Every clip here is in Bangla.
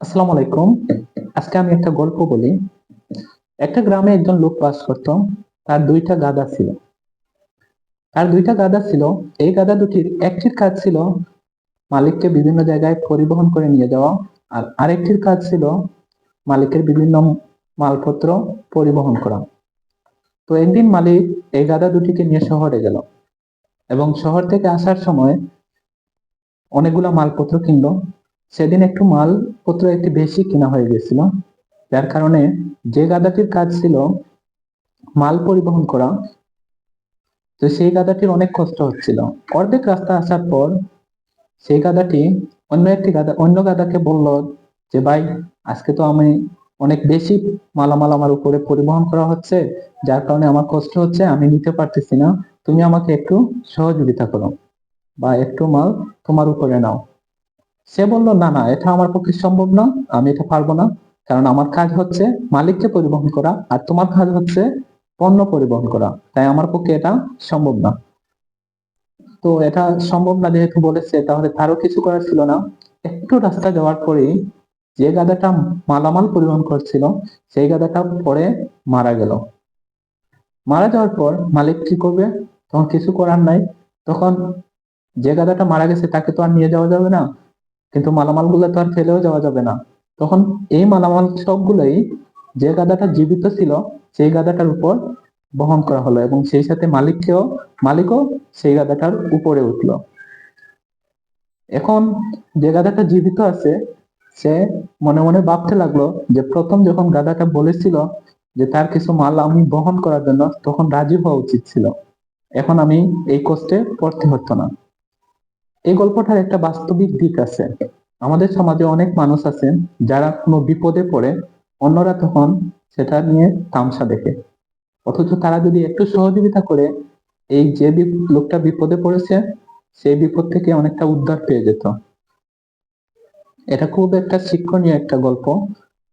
আসসালামু আলাইকুম। আজকে আমি একটা গল্প বলি। একটা গ্রামে একজন লোক বাস করত। তার দুইটা গাদা ছিল। তার দুইটা গাদা ছিল। এই গাদা দুটির একটির কাজ ছিল মালিককে বিভিন্ন জায়গায় পরিবহন করে নিয়ে যাওয়া। আর আরেকটির কাজ ছিল মালিকের বিভিন্ন মালপত্র পরিবহন করা। তো একদিন মালিক এই গাদা দুটিকে নিয়ে শহরে গেল এবং শহর থেকে আসার সময় অনেকগুলো মালপত্র কিনলো। সেদিন একটু মালপত্র একটু বেশি কেনা হয়ে গেছিল। যার কারণে যে গাদাটির কাজ ছিল মাল পরিবহন করা, তো সেই গাদাটির অনেক কষ্ট হচ্ছিল। অর্ধেক রাস্তা আসার পর সেই গাদাটি অন্য একটি গাদা, অন্য গাদাকে বলল যে, ভাই, আজকে তো আমি অনেক বেশি মালামাল আমার উপরে পরিবহন করা হচ্ছে, যার কারণে আমার কষ্ট হচ্ছে, আমি নিতে পারতেছি না। তুমি আমাকে একটু সহযোগিতা করো বা একটু মাল তোমার উপরে নাও। সে বলল, না না, এটা আমার পক্ষে সম্ভব না, আমি এটা পারব না। কারণ আমার কাজ হচ্ছে মালিককে পরিবহন করা আর তোমার কাজ হচ্ছে পণ্য পরিবহন করা। তাই আমার পক্ষে এটা সম্ভব না। তো এটা সম্ভব না যেহেতু বলেছে, তাহলে তারও কিছু করার ছিল না। একটু রাস্তা যাওয়ার পরেই যে গাধাটা মালামাল পরিবহন করছিল, সেই গাদাটা পরে মারা গেল। মারা যাওয়ার পর মালিক কি করবে? তখন কিছু করার নাই। তখন যে গাদাটা মারা গেছে তাকে তো আর নিয়ে যাওয়া যাবে না। কিন্তু মালামালগুলো তো আর ফেলেও যাওয়া যাবে না। তখন এই মালামাল সবগুলোই যে গাধাটা জীবিত ছিল, সেই গাদাটার উপর বহন করা হলো এবং সেই সাথে মালিককেও, মালিকও সেই গাধাটার উপরে উঠল। এখন যে গাদাটা জীবিত আছে, সে মনে মনে ভাবতে লাগল যে প্রথম যখন গাদাটা বলেছিল যে তার কিছু মাল আমি বহন করার জন্য, তখন রাজি হওয়া উচিত ছিল। এখন আমি এই কষ্টে পড়তে হতো না। এই গল্পটার একটা বাস্তবিক দিক আছে। আমাদের সমাজে অনেক মানুষ আছেন যারা কোনো বিপদে পড়ে, অন্যরা তখন সেটা নিয়ে তামসা দেখে। অথচ তারা যদি একটু সহযোগিতা করে, এই যে লোকটা বিপদে পড়েছে, সেই বিপদ থেকে অনেকটা উদ্ধার পেয়ে যেত। এটা খুব একটা শিক্ষণীয় একটা গল্প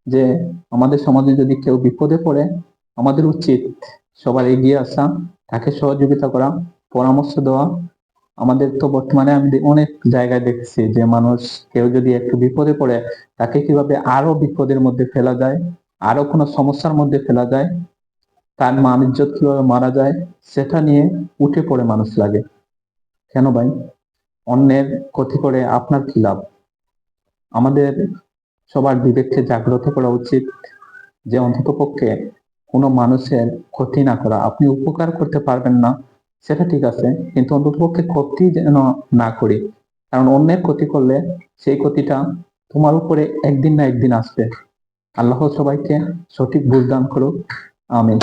যে আমাদের সমাজে যদি কেউ বিপদে পড়ে, আমাদের উচিত সবার এগিয়ে আসা, তাকে সহযোগিতা করা, পরামর্শ দেওয়া আমাদের তো বর্তমানে আমি অনেক জায়গায় দেখছি যে মানুষ কেউ যদি একটু বিপদে পড়ে, তাকে কীভাবে আরও বিপদের মধ্যে ফেলা যায়, আরও কোনো সমস্যার মধ্যে ফেলা যায়, তার মান ইজ্জত কীভাবে মারা যায়, সেটা নিয়ে উঠে পড়ে মানুষ লাগে। কেন ভাই? অন্যের ক্ষতি করে আপনার কি লাভ? আমাদের সবার বিবেককে জাগ্রত করা উচিত যে অন্তত পক্ষে কোনো মানুষের ক্ষতি না করা। আপনি উপকার করতে পারবেন না সেটা ঠিক আছে, কিন্তু অন্ততপক্ষে ক্ষতি যেন না করি। কারণ অন্যের ক্ষতি করলে সেই ক্ষতিটা তোমার উপরে একদিন না একদিন আসবে। আল্লাহ সবাইকে সঠিক বুঝদান করুক। আমিন।